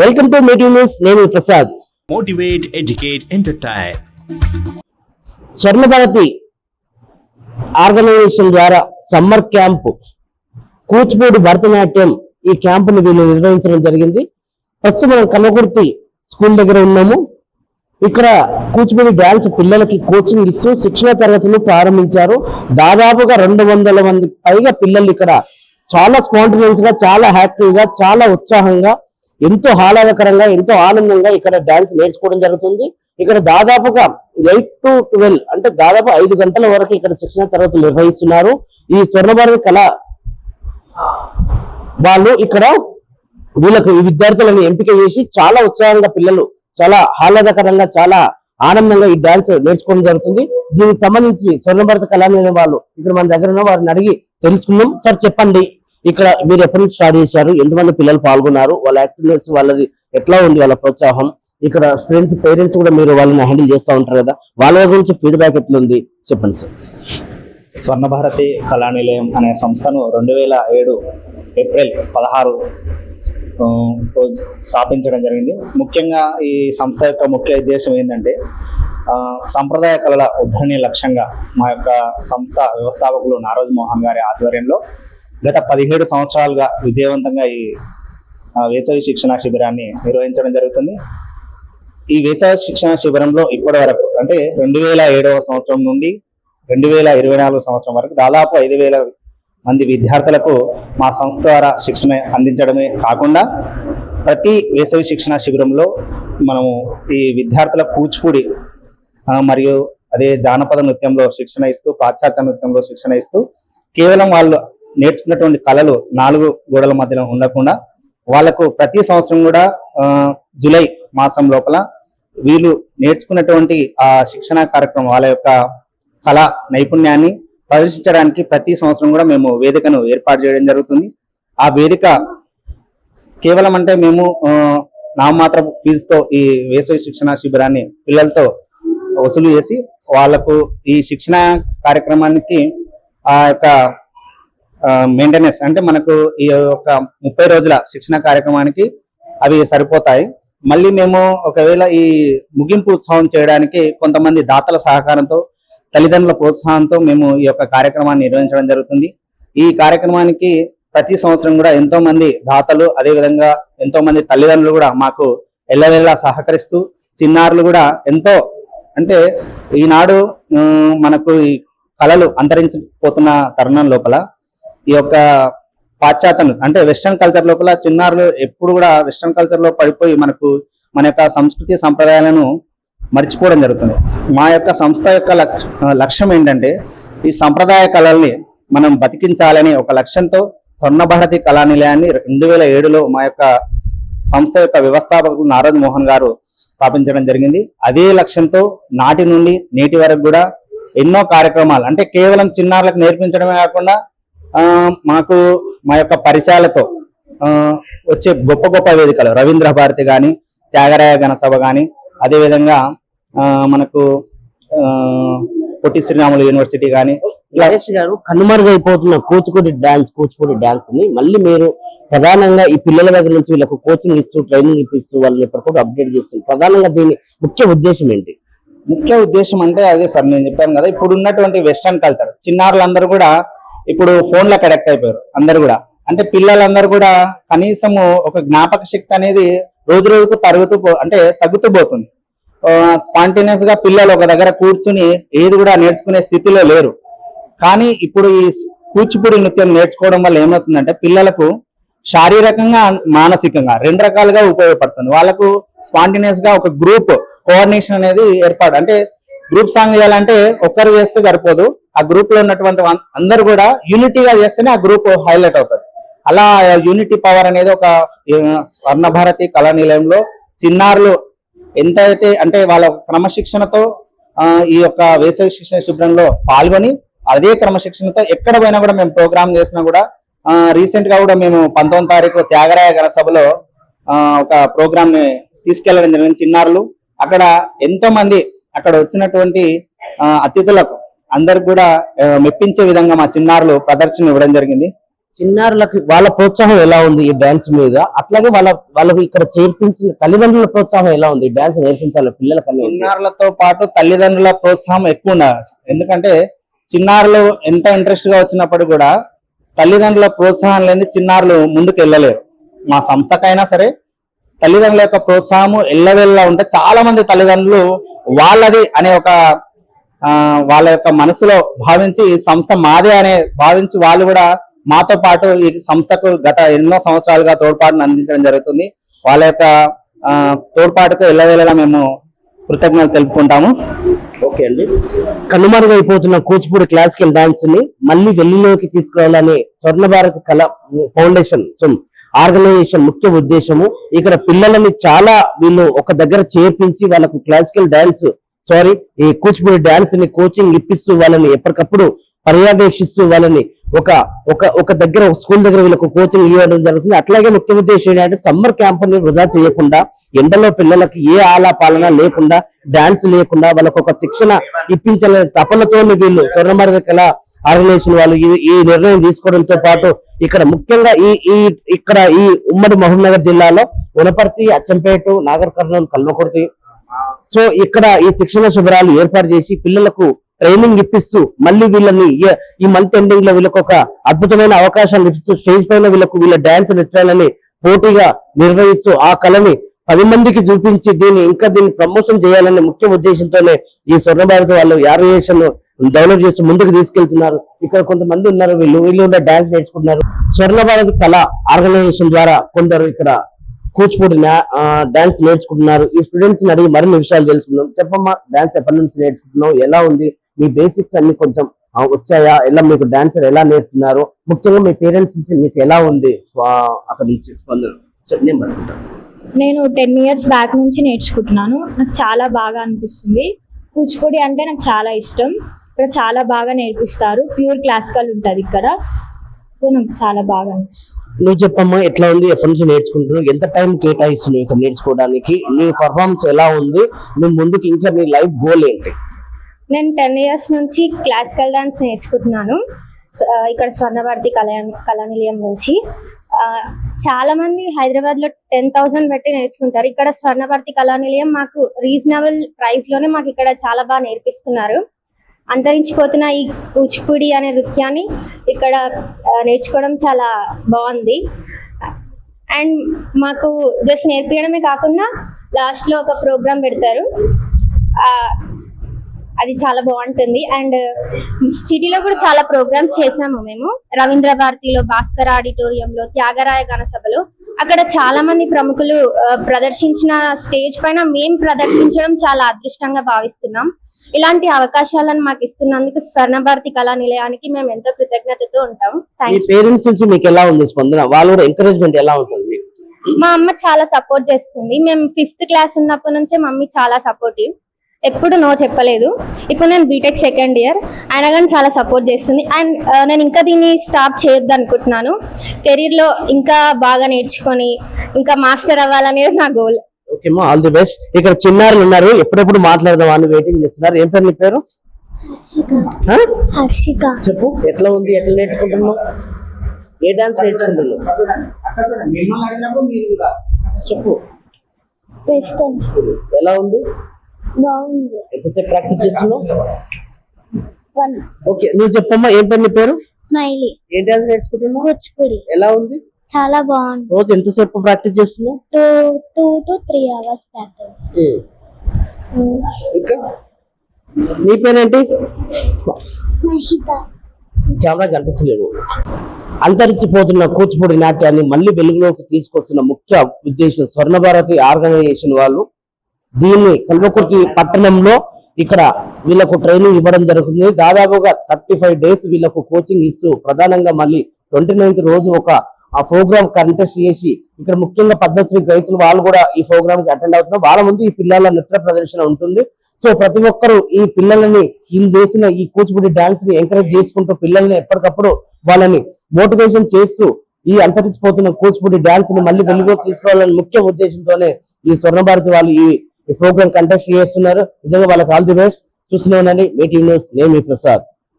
Welcome to meeting news నేను Prasad. Motivate, educate, entertain. Swarna Bharati organisation ద్వారా summer camp Kuchipudi Bharatanatyam ఈ క్యాంపును వీళ్ళు నిర్వహించడం జరిగింది. ప్రస్తుతం మనం కన్నకుర్తి స్కూల్ దగ్గర ఉన్నాము. ఇక్కడ కూచిపూడి డాన్స్ పిల్లలకి కోచింగ్ ఇస్తూ శిక్షణ తరగతులు ప్రారంభించారు. దాదాపుగా రెండు వందల మంది పైగా పిల్లలు ఇక్కడ చాలా స్పాంటనియస్గా చాలా హ్యాపీగా చాలా ఉత్సాహంగా ఎంతో ఆహ్లాదకరంగా ఎంతో ఆనందంగా ఇక్కడ డాన్స్ నేర్చుకోవడం జరుగుతుంది. ఇక్కడ దాదాపుగా ఎయిట్ టు ట్వెల్వ్ అంటే దాదాపు ఐదు గంటల వరకు ఇక్కడ శిక్షణ తరగతులు నిర్వహిస్తున్నారు. ఈ స్వర్ణభారతి కళ వాళ్ళు ఇక్కడ వీళ్ళకు ఈ విద్యార్థులను ఎంపిక చేసి చాలా ఉత్సాహంగా పిల్లలు చాలా ఆహ్లాదకరంగా చాలా ఆనందంగా ఈ డాన్స్ నేర్చుకోవడం జరుగుతుంది. దీనికి సంబంధించి స్వర్ణభారత కళానిలయం వాళ్ళు ఇక్కడ మన దగ్గర ఉన్న వారిని అడిగి తెలుసుకుందాం. సార్ చెప్పండి. ఇక్కడ మీరు ఎప్పటి నుంచి స్టార్ట్ చేశారు? ఎంతమంది పిల్లలు పాల్గొన్నారు? వాళ్ళ యాక్టివ్నెస్ వాళ్ళది ఎట్లా ఉంది? వాళ్ళ ప్రోత్సాహం? ఇక్కడ స్టూడెంట్స్ పేరెంట్స్ కూడా మీరు వాళ్ళని హ్యాండిల్ చేస్తూ ఉంటారు కదా? వాళ్ళ గురించి ఫీడ్బ్యాక్ ఎట్లుంది? చెప్పండి సార్. స్వర్ణ భారతి కళానిలయం అనే సంస్థను రెండు వేల ఏడు ఏప్రిల్ పదహారు రోజు స్థాపించడం జరిగింది. ముఖ్యంగా ఈ సంస్థ యొక్క ముఖ్య ఉద్దేశం ఏంటంటే సంప్రదాయ కళల ఉద్ధరణి లక్ష్యంగా మా యొక్క సంస్థ వ్యవస్థాపకులు నారోజ్ మోహన్ గారి ఆధ్వర్యంలో గత పదిహేడు సంవత్సరాలుగా విజయవంతంగా ఈ వేసవి శిక్షణ శిబిరాన్ని నిర్వహించడం జరుగుతుంది. ఈ వేసవి శిక్షణ శిబిరంలో ఇప్పటి వరకు అంటే రెండు వేల ఏడవ సంవత్సరం నుండి రెండు వేల ఇరవై నాలుగు సంవత్సరం వరకు దాదాపు ఐదు వేల మంది విద్యార్థులకు మా సంస్థ ద్వారా శిక్షణ అందించడమే కాకుండా ప్రతి వేసవి శిక్షణ శిబిరంలో మనము ఈ విద్యార్థుల కూచిపూడి మరియు అదే జానపద నృత్యంలో శిక్షణ ఇస్తూ పాశ్చాత్య నృత్యంలో శిక్షణ ఇస్తూ కేవలం వాళ్ళు నేర్చుకున్నటువంటి కళలు నాలుగు గోడల మధ్యలో ఉండకుండా వాళ్ళకు ప్రతి సంవత్సరం కూడా జూలై మాసం లోపల వీళ్ళు నేర్చుకున్నటువంటి ఆ శిక్షణ కార్యక్రమం వాళ్ళ యొక్క కళా నైపుణ్యాన్ని ప్రదర్శించడానికి ప్రతి సంవత్సరం కూడా మేము వేదికను ఏర్పాటు చేయడం జరుగుతుంది. ఆ వేదిక కేవలం అంటే మేము నామమాత్ర ఫీజుతో ఈ వేసవి శిక్షణ శిబిరాన్ని పిల్లలతో వసూలు చేసి వాళ్ళకు ఈ శిక్షణ కార్యక్రమానికి ఆ యొక్క మెయింటెనెన్స్ అంటే మనకు ఈ యొక్క ముప్పై రోజుల శిక్షణ కార్యక్రమానికి అవి సరిపోతాయి. మళ్ళీ మేము ఒకవేళ ఈ ముగింపు ఉత్సవం చేయడానికి కొంతమంది దాతల సహకారంతో తల్లిదండ్రుల ప్రోత్సాహంతో మేము ఈ యొక్క కార్యక్రమాన్ని నిర్వహించడం జరుగుతుంది. ఈ కార్యక్రమానికి ప్రతి సంవత్సరం కూడా ఎంతో మంది దాతలు అదేవిధంగా ఎంతో మంది తల్లిదండ్రులు కూడా మాకు ఎల్లవెల్లా సహకరిస్తూ చిన్నారులు కూడా ఎంతో అంటే ఈనాడు మనకు ఈ కళలు అంతరించిపోతున్న తరుణం లోపల ఈ యొక్క పాశ్చాత్యం అంటే వెస్ట్రన్ కల్చర్ లోపల చిన్నారులు ఎప్పుడు కూడా వెస్ట్రన్ కల్చర్లో పడిపోయి మనకు మన యొక్క సంస్కృతి సంప్రదాయాలను మర్చిపోవడం జరుగుతుంది. మా యొక్క సంస్థ యొక్క లక్ష్యం ఏంటంటే ఈ సంప్రదాయ కళల్ని మనం బతికించాలని ఒక లక్ష్యంతో స్వర్ణభారతి కళా నిలయాన్ని రెండు వేల ఏడులో మా యొక్క సంస్థ యొక్క వ్యవస్థాపకుడు నారద్ మోహన్ గారు స్థాపించడం జరిగింది. అదే లక్ష్యంతో నాటి నుండి నేటి వరకు కూడా ఎన్నో కార్యక్రమాలు అంటే కేవలం చిన్నారులకు నేర్పించడమే కాకుండా మాకు మా యొక్క పరిచయాలతో వచ్చే గొప్ప గొప్ప వేదికలు రవీంద్ర భారతి గాని త్యాగరాయ గణసభ గాని అదేవిధంగా ఆ, మనకు పొట్టి శ్రీరాములు యూనివర్సిటీ గాని ఇలా గణేష్ గారు కనుమరుగైపోతున్న కూచిపూడి డాన్స్ కూచిపూడి డాన్స్ని మళ్ళీ మీరు ప్రధానంగా ఈ పిల్లల దగ్గర నుంచి వీళ్ళకు కోచింగ్ ఇస్తూ ట్రైనింగ్ ఇప్పిస్తూ వాళ్ళని ఎప్పటికప్పుడు అప్డేట్ చేస్తారు ప్రధానంగా దీని ముఖ్య ఉద్దేశం ఏంటి? ముఖ్య ఉద్దేశం అంటే అదే సార్ నేను చెప్పాను కదా ఇప్పుడు ఉన్నటువంటి వెస్టర్న్ కల్చర్ చిన్నారులందరూ కూడా ఇప్పుడు ఫోన్లో కనెక్ట్ అయిపోయారు అందరు కూడా. అంటే పిల్లలందరూ కూడా కనీసము ఒక జ్ఞాపక శక్తి అనేది రోజు రోజుకు తరుగుతూ పో అంటే తగ్గుతూ పోతుంది. స్పాంటేనియస్గా పిల్లలు ఒక దగ్గర కూర్చుని ఏది కూడా నేర్చుకునే స్థితిలో లేరు. కానీ ఇప్పుడు ఈ కూచిపూడి నృత్యం నేర్చుకోవడం వల్ల ఏమవుతుందంటే పిల్లలకు శారీరకంగా మానసికంగా రెండు రకాలుగా ఉపయోగపడుతుంది. వాళ్ళకు స్పాంటేనియస్గా ఒక గ్రూప్ కోఆర్డినేషన్ అనేది ఏర్పాటు అంటే గ్రూప్ సాంగ్ చేయాలంటే ఒక్కరు చేస్తే సరిపోదు. ఆ గ్రూప్లో ఉన్నటువంటి అందరు కూడా యూనిటీగా చేస్తేనే ఆ గ్రూప్ హైలైట్ అవుతుంది. అలా యూనిటీ పవర్ అనేది ఒక స్వర్ణభారతి కళా నిలయంలో చిన్నారులు ఎంత అయితే అంటే వాళ్ళ క్రమశిక్షణతో ఈ యొక్క వేసవి శిక్షణ శిబిరంలో పాల్గొని అదే క్రమశిక్షణతో ఎక్కడ పోయినా కూడా మేము ప్రోగ్రామ్ చేసినా కూడా రీసెంట్గా కూడా మేము పంతొమ్మిది తారీఖు త్యాగరాయ గణసభలో ఒక ప్రోగ్రామ్ని తీసుకెళ్ళడం జరిగింది. చిన్నారులు అక్కడ ఎంతో మంది అక్కడ వచ్చినటువంటి అతిథులకు అందరికి కూడా మెప్పించే విధంగా మా చిన్నారులు ప్రదర్శన ఇవ్వడం జరిగింది. చిన్నారులకి వాళ్ళ ప్రోత్సాహం ఎలా ఉంది ఈ డాన్స్ మీద? అట్లాగే వాళ్ళ వాళ్ళకి ఇక్కడ చేర్పించిన తల్లిదండ్రుల ప్రోత్సాహం ఎలా ఉంది? ఈ డాన్స్ నేర్పించాలి పిల్లలకన్నీ చిన్నారులతో పాటు తల్లిదండ్రుల ప్రోత్సాహం ఎక్కువ ఉండాలి. ఎందుకంటే చిన్నారులు ఎంత ఇంట్రెస్ట్గా వచ్చినప్పుడు కూడా తల్లిదండ్రుల ప్రోత్సాహం లేని చిన్నారులు ముందుకు వెళ్ళలేరు మా సంస్థకైనా సరే తల్లిదండ్రుల యొక్క ప్రోత్సాహము ఎల్లవెల్లా ఉంటే చాలా మంది తల్లిదండ్రులు వాళ్ళది అనే ఒక ఆ, వాళ్ళ యొక్క మనసులో భావించి ఈ సంస్థ మాదే అనే భావించి వాళ్ళు కూడా మాతో పాటు ఈ సంస్థకు గత ఎన్నో సంవత్సరాలుగా తోడ్పాటును అందించడం జరుగుతుంది. వాళ్ళ యొక్క తోడ్పాటుకు ఎల్లవేళలా మేము కృతజ్ఞతలు తెలుపుకుంటాము. ఓకే అండి. కనుమరుగైపోతున్న కూచిపూడి క్లాసికల్ డాన్స్ని మళ్ళీ వెల్లిలోకి తీసుకురావాలనే స్వర్ణ భారత్ కళ ఫౌండేషన్ సో ఆర్గనైజేషన్ ముఖ్య ఉద్దేశము. ఇక్కడ పిల్లలని చాలా వీళ్ళు ఒక దగ్గర చేర్పించి వాళ్ళకు క్లాసికల్ డాన్స్ సారీ ఈ కూచిపూడి డాన్స్ని కోచింగ్ ఇప్పిస్తూ వాళ్ళని ఎప్పటికప్పుడు పర్యవేక్షిస్తూ వాళ్ళని ఒక ఒక ఒక దగ్గర స్కూల్ దగ్గర వీళ్ళకు కోచింగ్ ఇవ్వడం జరుగుతుంది. అట్లాగే ముఖ్య ఉద్దేశం ఏంటంటే సమ్మర్ క్యాంపుని వృధా చేయకుండా ఎండలో పిల్లలకి ఏ ఆలా పాలన లేకుండా డాన్స్ లేకుండా వాళ్ళకు ఒక శిక్షణ ఇప్పించాలనే తపనతో వీళ్ళు స్వర్ణమార్గ కళ ఆర్గనైజేషన్ వాళ్ళు ఈ నిర్ణయం తీసుకోవడంతో పాటు ఇక్కడ ముఖ్యంగా ఈ ఈ ఇక్కడ ఈ ఉమ్మడి మహబూబ్నగర్ జిల్లాలో ఉనపర్తి అచ్చంపేట నాగర్ కర్నూలు కల్వకుర్తి. సో ఇక్కడ ఈ శిక్షణ శిబిరాలు ఏర్పాటు చేసి పిల్లలకు ట్రైనింగ్ ఇప్పిస్తూ మళ్ళీ వీళ్ళని ఈ- మంత్ ఎండింగ్లో వీళ్ళకి ఒక అద్భుతమైన అవకాశాలు ఇప్పిస్తూ స్టేజ్ పైన వీళ్ళకు వీళ్ళ డాన్స్ నృత్యాలని పోటీగా నిర్వహిస్తూ ఆ కళని పది మందికి చూపించి దీన్ని ఇంకా దీన్ని ప్రమోషన్ చేయాలనే ముఖ్య ఉద్దేశంతోనే ఈ స్వర్ణ భారత్ వాళ్ళు యారయేషన్ డెవలప్ చేస్తూ ముందుకు తీసుకెళ్తున్నారు. ఇక్కడ కొంతమంది ఉన్నారు వీళ్ళు వీళ్ళు ఉండే డాన్స్ నేర్చుకుంటున్నారు. స్వర్ణ భారత్ కళ ఆర్గనైజేషన్ ద్వారా కొందరు ఇక్కడ కూచిపూడి డాన్స్ నేర్చుకుంటున్నారు. ఈ స్టూడెంట్స్ అడిగి మరిన్ని విషయాలు తెలుసుకుందాం. చెప్పమ్మా డాన్స్ ఎప్పటి నుంచి నేర్చుకుంటున్నావు? ఎలా ఉంది? మీ బేసిక్స్ అన్ని కొంచెం వచ్చాయా? ఎలా మీకు డాన్సర్ ఎలా నేర్చుకున్నారు? ముఖ్యంగా మీ పేరెంట్స్ నుంచి మీకు ఎలా ఉంది? అక్కడ నుంచి స్పందన. చెప్పు, నేను టెన్ ఇయర్స్ బ్యాక్ నుంచి నేర్చుకుంటున్నాను. నాకు చాలా బాగా అనిపిస్తుంది. కూచిపూడి అంటే నాకు చాలా ఇష్టం. ఇక్కడ చాలా బాగా నేర్పిస్తారు. ప్యూర్ క్లాసికల్ ఉంటుంది ఇక్కడ. సో నాకు చాలా బాగా అనిపిస్తుంది. నువ్వు చెప్పమ్మా ఎట్లా ఉంది? ఎప్పటి నుంచి నేర్చుకుంటున్నావు? ఎంత టైం కేటాయిస్తున్నావు ఇక్కడ నేర్చుకోవడానికి? నీ పర్ఫార్మెన్స్ ఎలా ఉంది? నువ్వు ముందుకు ఇంకా నీ లైఫ్ గోల్ ఏంటి? నేను టెన్ ఇయర్స్ నుంచి క్లాసికల్ డాన్స్ నేర్చుకుంటున్నాను. ఇక్కడ స్వర్ణభారతి కళా కళానిలయం నుంచి. ఆ, చాలా మంది హైదరాబాద్లో టెన్ థౌసండ్ పెట్టి నేర్చుకుంటారు. ఇక్కడ స్వర్ణభారతి కళానిలయం మాకు రీజనబుల్ ప్రైస్లోనే మాకు ఇక్కడ చాలా బాగా నేర్పిస్తున్నారు. అంతరించిపోతున్న ఈ కూచిపూడి అనే నృత్యాన్ని ఇక్కడ నేర్చుకోవడం చాలా బాగుంది. అండ్ మాకు జస్ట్ నేర్పించడమే కాకుండా లాస్ట్లో ఒక ప్రోగ్రామ్ పెడతారు. అది చాలా బాగుంటుంది. అండ్ సిటీలో కూడా చాలా ప్రోగ్రామ్స్ చేసాము మేము. రవీంద్ర భారతిలో భాస్కర్ ఆడిటోరియంలో త్యాగరాయ గణసభలో అక్కడ చాలా మంది ప్రముఖులు ప్రదర్శించిన స్టేజ్ పైన మేము ప్రదర్శించడం చాలా అదృష్టంగా భావిస్తున్నాం. ఇలాంటి అవకాశాలను మాకు ఇస్తున్నందుకు స్వర్ణ భారతి కళా నిలయానికి మేము ఎంతో కృతజ్ఞతతో ఉంటాం. పేరెంట్స్ నుంచి మీకు ఎలా ఉంది స్పందన? వాళ్ళు కూడా ఎంకరేజ్మెంట్ ఎలా ఉంటుంది మా అమ్మ చాలా సపోర్ట్ చేస్తుంది. మేము ఫిఫ్త్ క్లాస్ ఉన్నప్పటి నుంచే మమ్మీ చాలా సపోర్టివ్ ఎప్పుడు నో చెప్పలేదు. ఇప్పుడు నేను బీటెక్ సెకండ్ ఇయర్ అయినా కానీ చాలా సపోర్ట్ చేస్తుంది. అండ్ నేను ఇంకా దీన్ని స్టాప్ చేయొద్దు అనుకుంటున్నాను కెరీర్లో ఇంకా బాగా నేర్చుకొని ఇంకా మాస్టర్ అవ్వాలనేది నా గోల్ ఆల్ ది బెస్ట్ ఇక్కడ చిన్నారులు ఉన్నారు. ఎప్పుడెప్పుడు మాట్లాడదాం అని వెయిటింగ్ చేస్తున్నారు. ఏం పేరు నీ పేరు? హర్షిక. చెప్పు. ఎట్లా ఉంది? ఎట్లా నేర్చుకుంటున్నావు? ఏ డాన్స్ నేర్చుకుంటున్నావు? చెప్పు. ఎలా ఉంది? బాగుంది. ఎంతసేపు ప్రాక్టీస్ చేస్తున్నావు? వన్. ఓకే నువ్వు చెప్పమ్మా ఏం పేరు నీ పేరు? స్మైలీ. ఏ డాన్స్ నేర్చుకుంటున్నావు? కూచిపూడి. ఎలా ఉంది? చాలా బాగుంది. రోజు ఎంతసేపు ప్రాక్టీస్ చేస్తున్నావు? Two two to three hours practice. ఇంకా? నీ పేరేంటి? మహిత. కెమెరా కనిపించలేదు. అంతరించిపోతున్న కూచిపూడి నాట్యాన్ని మళ్ళీ వెలుగులోకి తీసుకొస్తున్న ముఖ్య ఉద్దేశం స్వర్ణ భారతి ఆర్గనైజేషన్ వాళ్ళు దీన్ని కల్వకుర్తి పట్టణంలో ఇక్కడ వీళ్ళకు ట్రైనింగ్ ఇవ్వడం జరుగుతుంది. దాదాపుగా థర్టీ ఫైవ్ డేస్ వీళ్ళకు కోచింగ్ ఇస్తూ ప్రధానంగా మళ్ళీ ట్వంటీ నైన్త్ రోజు ఒక ఆ ప్రోగ్రామ్ కంటెస్ట్ చేసి ఇక్కడ ముఖ్యంగా పద్మశ్రీ రైతులు వాళ్ళు కూడా ఈ ప్రోగ్రామ్కి అటెండ్ అవుతున్నారు. వాళ్ళ ముందు ఈ పిల్లల నృత్య ప్రదర్శన ఉంటుంది. సో ప్రతి ఒక్కరు ఈ పిల్లలని వీళ్ళు చేసిన ఈ కూచిపూడి డాన్స్ని ఎంకరేజ్ చేసుకుంటూ పిల్లల్ని ఎప్పటికప్పుడు వాళ్ళని మోటివేషన్ చేస్తూ ఈ అంతరించిపోతున్న కూచిపూడి డాన్స్ని మళ్ళీ వెలుగు తీసుకోవాలని ముఖ్య ఉద్దేశంతోనే ఈ స్వర్ణ భారతి వాళ్ళు ఈ ప్రోగ్రామ్ కంటెస్ట్ చేస్తున్నారు. నిజంగా వాళ్ళకి ఆల్ ది బెస్ట్. చూస్తూనే ఉండండి. మీటింగ్ న్యూస్ నేను మీ ప్రసాద్.